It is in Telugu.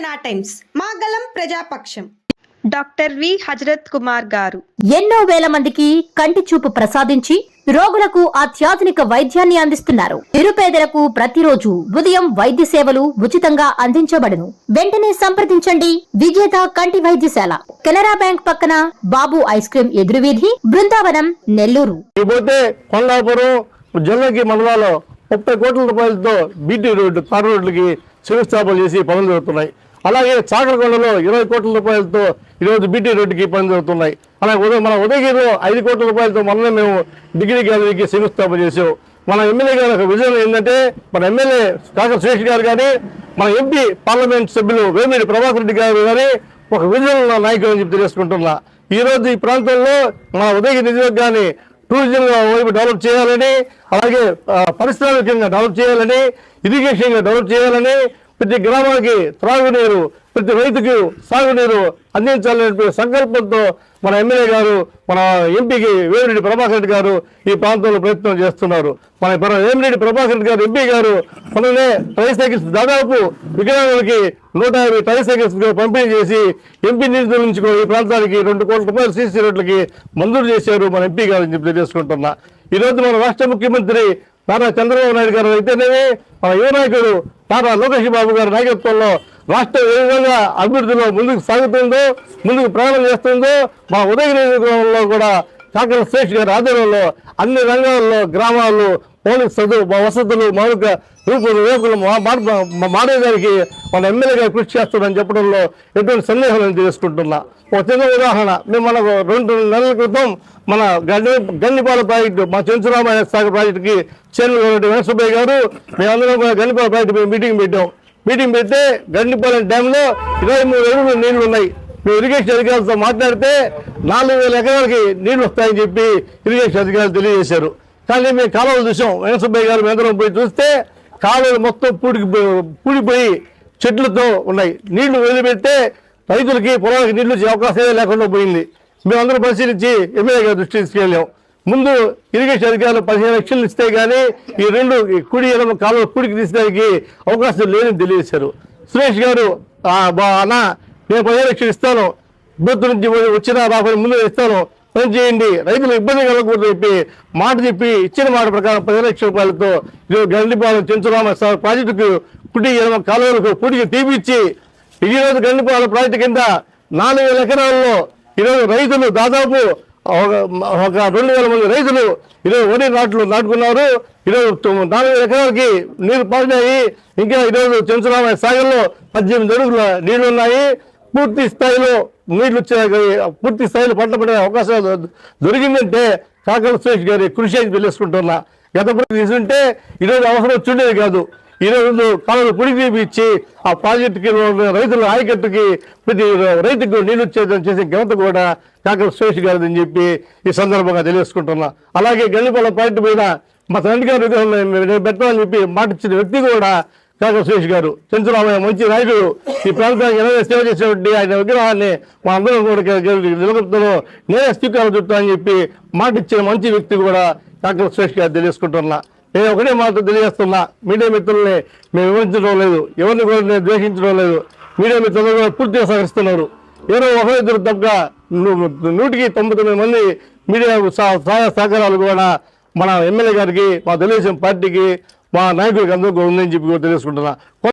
టైమ్స్ మా గలం ప్రజాపక్షం. Doctor V. హజరత్ కుమార్ గారు. ఎన్నో వేల మందికి కంటి చూపు ప్రసాదించి రోగులకు అత్యాధునిక వైద్యాన్ని అందిస్తున్నారు. నిరుపేదలకు ప్రతిరోజు ఉదయం వైద్య సేవలు ఉచితంగా అందించబడును. వెంటనే సంప్రదించండి. విజేత కంటి వైద్యశాల. కెనరా బ్యాంక్ పక్కన బాబు ఐస్ క్రీం ఎదురువీధి బృందావనం నెల్లూరు. ఇకపోతే కొండాపురం జిల్లాకి మండలాల్లో ముప్పై కోట్ల రూపాయలతో బీటీ రోడ్డు తార్ రోడ్లకి శంకుస్థాపన చేసి పనులు జరుగుతున్నాయి. అలాగే చాకరకొండలో ఇరవై కోట్ల రూపాయలతో ఈరోజు బీటీ రోడ్డుకి పని జరుగుతున్నాయి. అలాగే ఉదయం మన ఉదయగిరిలో ఐదు కోట్ల రూపాయలతో మనమే మేము డిగ్రీ గ్యాలరీకి శంకుస్థాపన చేసాం మన ఎమ్మెల్యే గారి ఒక విజయం ఏంటంటే మన ఎమ్మెల్యే డాక్టర్ సురేష్ గారు కానీ మన ఎంపీ పార్లమెంట్ సభ్యులు వేమిరెడ్డి ప్రభాకర్ రెడ్డి గారు కానీ ఒక విజయం నాయకులు అని చెప్పి తెలుసుకుంటున్నా. ఈ ఈ ప్రాంతంలో మన ఉదయగిరి నియోజకవర్గాన్ని టూరిజం వైపు డెవలప్ చేయాలని అలాగే ఆ, పారిశ్రామికంగా డెవలప్ చేయాలని ఇరిగేషన్గా డెవలప్ చేయాలని ప్రతి గ్రామానికి త్రాగునీరు ప్రతి రైతుకు సాగునీరు అందించాలనే సంకల్పంతో మన ఎమ్మెల్యే గారు మన ఎంపీకి వేమిరెడ్డి ప్రభాకర్ రెడ్డి గారు ఈ ప్రాంతంలో ప్రయత్నం చేస్తున్నారు. మన వేమిరెడ్డి ప్రభాకర్ రెడ్డి గారు ఎంపీ గారు మొన్ననే ట్రైసైకిల్స్ దాదాపు వికలాంగులకి నూట యాభై ట్రైసైకిల్స్ పంపిణీ చేసి ఎంపీ నిధుల నుంచి ఈ ప్రాంతానికి రెండు కోట్ల రూపాయలు సీసీ రోడ్లకి మంజూరు చేశారు మన ఎంపీ గారు అని చెప్పి తెలియజేసుకుంటున్నా. ఈ రోజు మన రాష్ట్ర ముఖ్యమంత్రి నారా చంద్రబాబు నాయుడు గారు అయితేనేమి మన యువ నాయకుడు నారా లోకేష్ బాబు గారి నాయకత్వంలో రాష్ట్రం ఏ విధంగా అభివృద్ధిలో ముందుకు సాగుతుందో ముందుకు ప్రయాణం చేస్తుందో మా ఉదయ నియోజకవర్గంలో కూడా కాకర శ్రేష్ గారి ఆధ్వర్యంలో అన్ని రంగాల్లో గ్రామాలు మౌలిక చదువు వసతులు మౌలిక రూపులు రేపులు మాడేదానికి మన ఎమ్మెల్యే గారు కృషి చేస్తాడని చెప్పడంలో ఎటువంటి సందేహం నేను తెలుసుకుంటున్నా ఒక చిన్న ఉదాహరణ మేము మనకు రెండు నెలల క్రితం మన గండి గన్నిపాల ప్రాజెక్టు మా చెంచురామాయ సాగర్ ప్రాజెక్టుకి చైర్మన్ గారు వెంకటసుబ్బయ్య గారు మేమందరం కూడా గన్నిపాల ప్రాజెక్టు మేము మీటింగ్ పెట్టాం. మీటింగ్ పెడితే గండిపాలెం డ్యాంలో ఇరవై మూడు అడుగులు నీళ్ళు ఉన్నాయి. మేము ఇరిగేషన్ అధికారులతో మాట్లాడితే నాలుగు వేల ఎకరాలకి నీళ్ళు వస్తాయని చెప్పి ఇరిగేషన్ అధికారులు తెలియజేశారు. కానీ మేము కాలువలు చూసాం. వెంకటసుబ్బయ్య గారు మేందరం పోయి చూస్తే కాలువలు మొత్తం పూడికి పూడిపోయి చెట్లతో ఉన్నాయి. నీళ్ళు వదిలిపెడితే రైతులకి పొలాలకి నీళ్ళు వచ్చే అవకాశమే లేకుండా పోయింది. మేమందరం పరిశీలించి ఎమ్మెల్యే గారి దృష్టి తీసుకెళ్ళాం. ముందు ఇరిగేషన్ అధికారులు పదిహేను లక్షలు ఇస్తే కానీ ఈ రెండు ఈ కుడి ఎడమ కాలువ కుడికి తీసేదానికి అవకాశం లేదని తెలియజేశారు. సురేష్ గారు అన్న నేను పదిహేను లక్షలు ఇస్తాను. ఇబ్బంది నుంచి వచ్చిన రాకపోయిన ముందు ఇస్తాను. పని చేయండి. రైతులు ఇబ్బంది కలగకూడదు చెప్పి మాట చెప్పి ఇచ్చిన మాట ప్రకారం పదిహేను లక్షల రూపాయలతో ఈరోజు గండిపాలెం చెంచురామ సార్ ప్రాజెక్టుకు పుట్టి కాలువలకు పూటికి తీపిచ్చి ఈ రోజు గండిపాలెం ప్రాజెక్టు కింద నాలుగు వేల ఎకరాల్లో ఈరోజు రైతులు దాదాపు ఒక ఒక రెండు వేల మంది రైతులు ఈరోజు వరి నాట్లు నాటుకున్నారు. ఈరోజు నాలుగు వేల ఎకరాలకి నీరు పారినాయి ఇంకా ఈరోజు చెంచురామ సాగర్లో పద్దెనిమిది అడుగుల నీళ్ళు ఉన్నాయి పూర్తి స్థాయిలో నీళ్ళు వచ్చే పూర్తి స్థాయిలో పంట పడే అవకాశం దొరికిందంటే కాకల సురేష్ గారి కృషి అని తెలుసుకుంటున్నా గత ప్రభుత్వం తీసుంటే ఈరోజు అవసరం వచ్చిండేది కాదు. ఈరోజు రోజు కాలువలు పుడి తీపిచ్చి ఆ ప్రాజెక్టుకి రైతుల ఆయకట్టుకి ప్రతి రైతుకు నీళ్ళు వచ్చేదని చేసే ఘనత కూడా కాకల సురేష్ గారిది అని చెప్పి ఈ సందర్భంగా తెలియజేసుకుంటున్నా. అలాగే గల్లిపల్ల పాయింట్ మీద మా తండ్రి గారు నేను పెట్టాలని చెప్పి మాట ఇచ్చిన వ్యక్తి కూడా కాకల సురేష్ గారు చంద్రరామయ్య మంచి నాయకుడు. ఈ ప్రాంతానికి ఎలా సేవ చేసినటువంటి ఆయన విగ్రహాన్ని మా అందరం కూడా నిలబెడతాను నేనే స్వీకారం చుట్టా అని చెప్పి మాట ఇచ్చిన మంచి వ్యక్తి కూడా డాక్టర్ సురేష్ గారు తెలియజేసుకుంటున్నా. నేను ఒకటే మాట తెలియజేస్తున్నా మీడియా మిత్రుల్ని మేము వివరించడం లేదు ఎవరిని కూడా నేను ద్వేషించడం లేదు. మీడియా మిత్రులు కూడా పూర్తిగా సహకరిస్తున్నారు. ఎవరో ఒకరిద్దరు తప్ప నూటికి తొంభై తొమ్మిది మంది మీడియా సహాయ సహకారాలు కూడా మన ఎమ్మెల్యే గారికి మా తెలుగుదేశం పార్టీకి మా నాయకుడికి అందరూ ఉందని చెప్పి తెలుసుకుంటున్నా